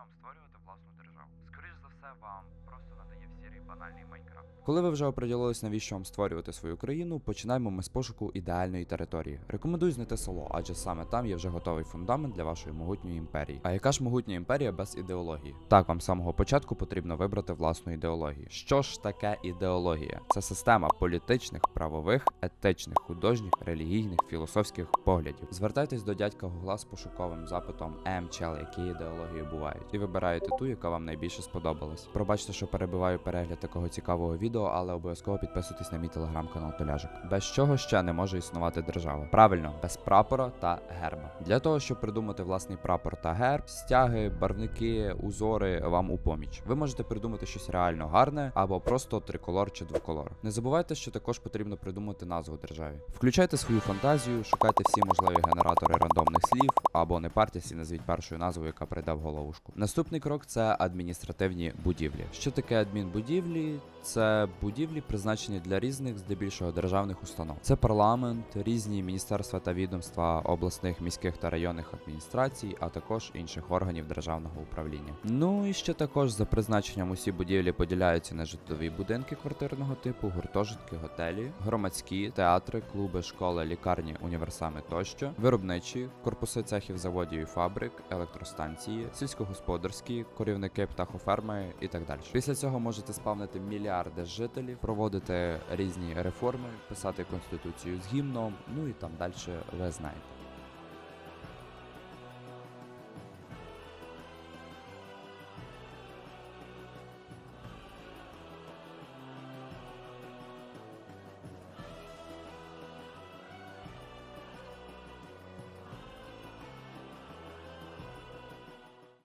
Вам створювати власну державу? Скоріш за все, вам просто надає в сірій банальний Майнкрафт. Коли ви вже оприділились, навіщо вам створювати свою країну, починаємо ми з пошуку ідеальної території. Рекомендую знайти село, адже саме там є вже готовий фундамент для вашої могутньої імперії. А яка ж могутня імперія без ідеології? Так, вам з самого початку потрібно вибрати власну ідеологію. Що ж таке ідеологія? Це система політичних, правових, етичних, художніх, релігійних, філософських поглядів. Звертайтесь до дядька Гугла з пошуковим запитом МЧЛ, які ідеології бувають, і вибираєте ту, яка вам найбільше сподобалась. Пробачте, що перебиваю перегляд такого цікавого відео, але обов'язково підписуйтесь на мій телеграм-канал Толяжик. Без чого ще не може існувати держава. Правильно, без прапора та герба. Для того, щоб придумати власний прапор та герб, стяги, барвники, узори вам у поміч. Ви можете придумати щось реально гарне або просто триколор чи двоколор. Не забувайте, що також потрібно придумати назву державі. Включайте свою фантазію, шукайте всі можливі генератори рандомних слів, або не партісь і назвіть першою назвою, яка прийде в головушку. Наступний крок це адміністративні будівлі. Що таке адмінбудівлі? Будівлі, призначені для різних, здебільшого державних установ. Це парламент, різні міністерства та відомства обласних, міських та районних адміністрацій, а також інших органів державного управління. Ну і ще також за призначенням усі будівлі поділяються на житлові будинки квартирного типу, гуртожитки, готелі, громадські, театри, клуби, школи, лікарні, універсами тощо, виробничі, корпуси цехів заводів і фабрик, електростанції, сільськогосподарські, корівники, птахоферми і так далі. Після цього можете спавнити мільярди жителів, проводити різні реформи, писати конституцію з гімном, ну і там далі ви знаєте.